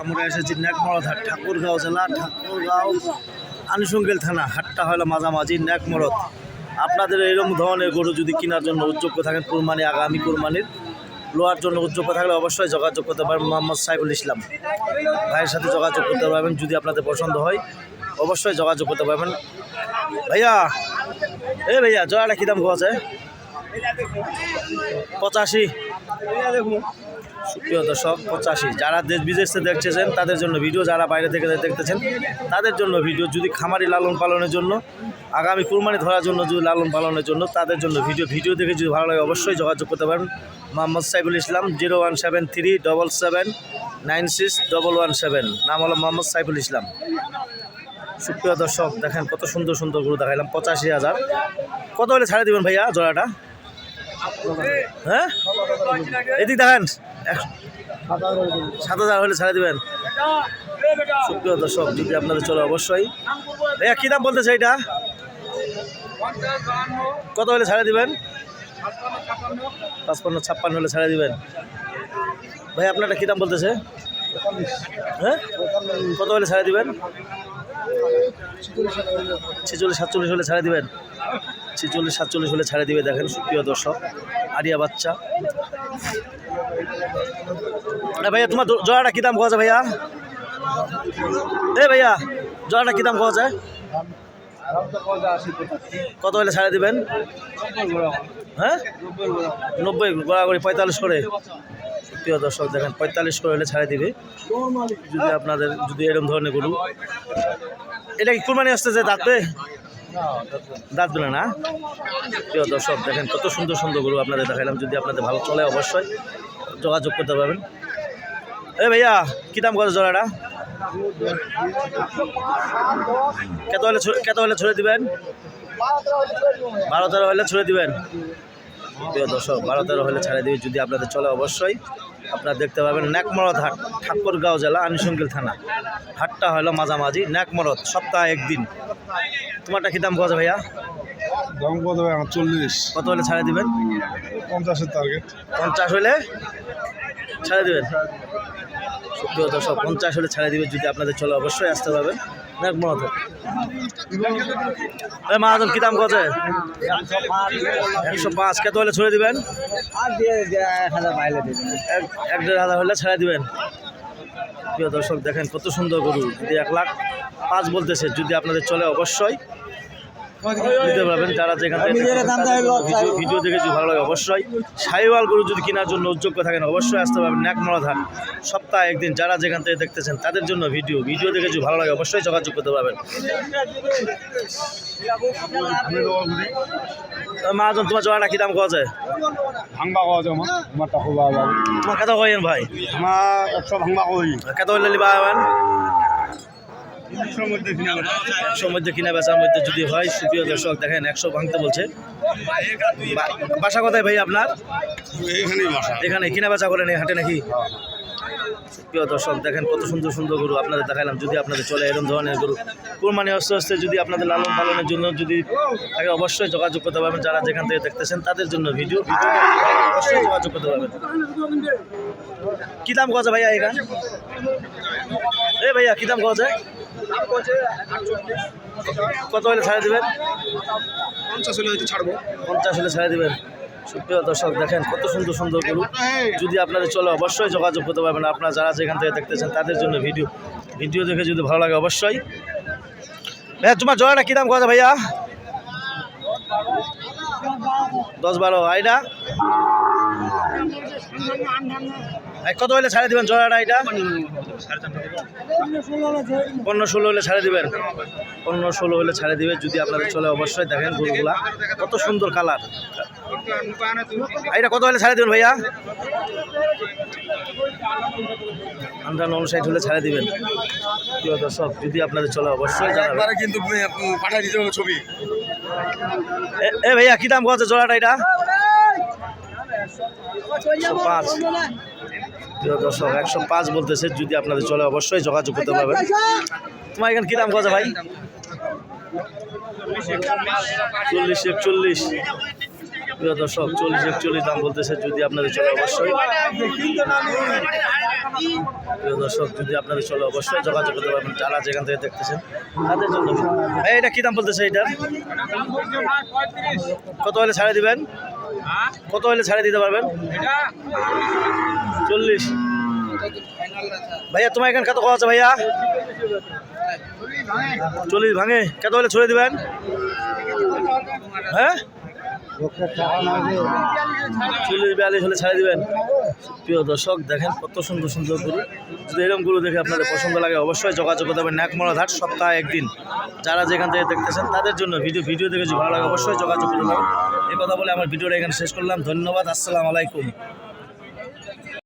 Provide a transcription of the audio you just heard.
আমরা এসেছি ন্যাকমরদ হাট ঠাকুরগাঁও জেলা, ঠাকুরগাঁও আনুষঙ্গিল থানা, হাটটা হলো মাঝামাঝি ন্যাকমরদ আপনাদের এরকম ধরনের গরু যদি কেনার জন্য উদ্যোগ্য থাকেন, কুরবানি, আগামী কুরবানির লোয়ার জন্য উদ্যোগ্য থাকলে অবশ্যই যোগাযোগ করতে পারবেন মোহাম্মদ সাইফুল ইসলাম। ভাইয়ের সাথে যোগাযোগ করতে পারবেন যদি আপনাদের পছন্দ হয়, অবশ্যই যোগাযোগ করতে পারবেন। ভাইয়া, এ ভাইয়া জয়াটা কী দাম আছে? পঁচাশি। সুপ্রিয় দর্শক পঁচাশি যারা দেশ বিদেশে দেখতেছেন তাদের জন্য ভিডিও যারা বাইরে থেকে দেখতেছেন, তাদের জন্য ভিডিও যদি খামারি লালন পালনের জন্য, আগামী কুরবানি ধরার জন্য যদি লালন পালনের জন্য, তাদের জন্য ভিডিও ভিডিও দেখে যদি ভালো লাগে, অবশ্যই যোগাযোগ করতে পারেন। Mohammad Saiful Islam, zero one seven three double seven nine six double one seven. নাম হলো মোহাম্মদ সাইফুল ইসলাম। সুপ্রিয় দর্শক, দেখেন কত সুন্দর সুন্দর গরু দেখাইলাম, পঁচাশি হাজার। কত হলে ছাড়ে দিবেন ভাইয়া জোড়াটা? হ্যাঁ? এদিক দেখেন। সাত হাজার হলে ছাড়ে দিবেন। সুপ্রিয় দর্শক, যদি আপনাদের চলে অবশ্যই। ভাইয়া, কী দাম বলতেছে এটা? কত হলে ছাড়ে দিবেন? পাঁচপান্ন, ছাপ্পান্ন হলে ছাড়ে দিবেন। ভাই আপনারটা কী দাম বলতেছে? হ্যাঁ? কত হলে ছাড়ে দিবেন? ছেচল্লিশ, সাতচল্লিশ হলে ছাড়ে দিবেন। ছেচল্লিশ, সাতচল্লিশ হলে ছাড়ে দিবে, দেখেন সুপ্রিয় দর্শক। আরিয়া বাচ্চা। ভাইয়া, তোমার জ- জোড়াটা কী দাম পাওয়া যায় ভাইয়া? এ ভাইয়া, জোড়াটা কী দাম পাওয়া যায়? কত হলে ছাড়ে দিবেন? হ্যাঁ? নব্বই গড়াগড়ি পঁয়তাল্লিশ করে। প্রিয় দর্শক, দেখেন পঁয়তাল্লিশ করে হলে ছাড়ে দিবে। যদি আপনাদের, যদি এরকম ধরনের গরু এটা কি কুরবানি আসতেছে দাঁতবে দাঁতবে না? না প্রিয় দর্শক, দেখেন কত সুন্দর সুন্দর গরু আপনাদের দেখাইলাম। যদি আপনাদের ভালো চলে, অবশ্যই যোগাযোগ করতে পারবেন। এ ভাইয়া, কী দাম কত জোড়াটা? কত হলে কত হলে ছুড়ে দিবেন? বারো তেরো হলে ছুড়ে দিবেন। প্রিয় দর্শক বারো তেরো হলে ছাড়ে দিবে যদি আপনাদের চলে অবশ্যই আপনারা দেখতে পাবেন ন্যাকমরদ হাট ঠাকুরগাঁও জেলা আনুষঙ্গিল থানা। হাটটা হলো মাঝামাঝি ন্যাকমরদ সপ্তাহে একদিন। তোমারটা কী দাম পাওয়া ভাইয়া? দাম কত হবে আমার চল্লিশ। কত হলে ছাড়ে দিবেন? পঞ্চাশের টার্গেট পঞ্চাশ হলে ছাড়ে দিবেন? সুপ্রিয় দর্শক পঞ্চাশ হলে ছাড়ে দিবে যদি আপনাদের চলে অবশ্যই আসতে পারবেন। ন্যাকমরদ এ মাহাজন কী দাম কত? একশো পাঁচ কত হলে ছড়ে দিবেন। এক এক দেড় হাজার হলে ছেড়ে দিবেন। প্রিয় দর্শক দেখেন কত সুন্দর গরু। যদি এক লাখ পাঁচ বলতেছে যদি আপনাদের চলে অবশ্যই। নিতে পারবেন যারা যেখান থেকে ভিডিও ভিডিও দেখে যদি ভালো লাগে অবশ্যই সাইওয়াল গরু যদি কেনার জন্য উদ্যোগ্য থাকেন অবশ্যই আসতে পারবেন ন্যাকমরা ধান। সপ্তাহে একদিন যারা যেখান থেকে দেখতেছেন তাদের জন্য ভিডিও। ভিডিও দেখে যদি ভালো লাগে অবশ্যই যোগাযোগ করতে পারবেন। মাহাজন তোমার জোড়াটা কী দাম কোয়া যায় ভাঙবা কওয়া যায় আমার? টাকা তোমার কত কয়েন ভাই? আমার একশো ভাঙবা কই? কত হইলে নিবা মধ্যে কিনা বেচার মধ্যে যদি হয় সুপ্রিয় দর্শক দেখেন একশো ভাঙতে বলছে। বাসা কোথায় ভাই আপনার? এখানে কিনা বেচা করেন এই হাটে নাকি? প্রিয় দর্শক দেখেন কত সুন্দর সুন্দর গরু আপনাদের দেখালাম যদি আপনাদের চলে এরকম ধরনের গরু কোরবানি আস্তে আস্তে যদি আপনাদের লালন পালনের জন্য যদি তাকে অবশ্যই যোগাযোগ করতে পারবেন। যারা যেখান থেকে দেখতেছেন তাদের জন্য ভিডিও ভিডিও অবশ্যই যোগাযোগ করতে পারবেন। কী দাম কথা ভাইয়া এখান? এ ভাইয়া কী দাম কথা কত হলে ছাড়ে দেবেন? পঞ্চাশ হলে হয়তো ছাড়বো। পঞ্চাশ হলে ছেড়ে দেবেন। সুপ্রিয় দর্শক দেখেন কত সুন্দর সুন্দর গরু। যদি আপনাদের চলে অবশ্যই যোগাযোগ করতে পারবেন। আপনারা যারা যেখান থেকে দেখতেছেন তাদের জন্য ভিডিও। ভিডিও দেখে যদি ভালো লাগে অবশ্যই। হ্যাঁ তোমার জোড়াটা কী দাম কথা ভাইয়া? দশ বারো আইডা? কত হলে ছাড়ে দিবেন জোড়াটা এটা? পনেরো ষোলো হলে ছাড়ে দিবেন। পনেরো ষোলো হলে ছাড়ে দিবে যদি আপনাদের চলে অবশ্যই দেখেন গরুগুলা। কত সুন্দর কালার। এটা কত হলে ছাড়ে দেবেন ভাইয়া? আন্ডার ষাট হলে ছাড়ে দিবেন। প্রিয় দর্শক যদি আপনাদের চলে অবশ্যই জানাবেন। কিন্তু পাঠাই দিতে হবে ছবি। এ- এ ভাইয়া কি দাম কত জোড়াটা এটা? একশো পাঁচ। প্রিয় দর্শক, একশো পাঁচ বলতেছে, যদি আপনাদের চলে অবশ্যই যোগাযোগ করতে পারবেন। তোমার এখানে কি দাম কত ভাই? চল্লিশ একচল্লিশ। প্রিয় দর্শক, চল্লিশ একচল্লিশ দাম বলতেছে, যদি আপনাদের চলে অবশ্যই। প্রিয় দর্শক, যদি আপনাদের চলে অবশ্যই যোগাযোগ করতে পারবেন, যারা যেখান থেকে দেখতেছেন, তাদের জন্য। এটা কি দাম বলতেছে এটার? কত হলে ছাড়ে দিবেন? কত হলে ছাড়ে দিতে পারবেন? চল্লিশ। ভাইয়া, তোমার এখানে কত কথা আছে ভাইয়া? চল্লিশ ভাঙে। কত হলে ছড়ে দিবেন? হ্যাঁ? চল্লিশ বিয়াল্লিশ হলে ছাড়ে দিবেন। প্রিয় দর্শক, দেখেন কত সুন্দর সুন্দর গরু। যদি এরকম গরু দেখে আপনাদের পছন্দ লাগে, অবশ্যই যোগাযোগ করতে হবে ন্যাকমরা ঘাট সপ্তাহে একদিন। যারা যেখান থেকে দেখতেছেন, তাদের জন্য ভিডিও ভিডিও দেখে যদি ভালো লাগে, অবশ্যই যোগাযোগ করতে হবে এই কথা বলে আমার ভিডিওটা এখানে শেষ করলাম। ধন্যবাদ, আসসালামু আলাইকুম।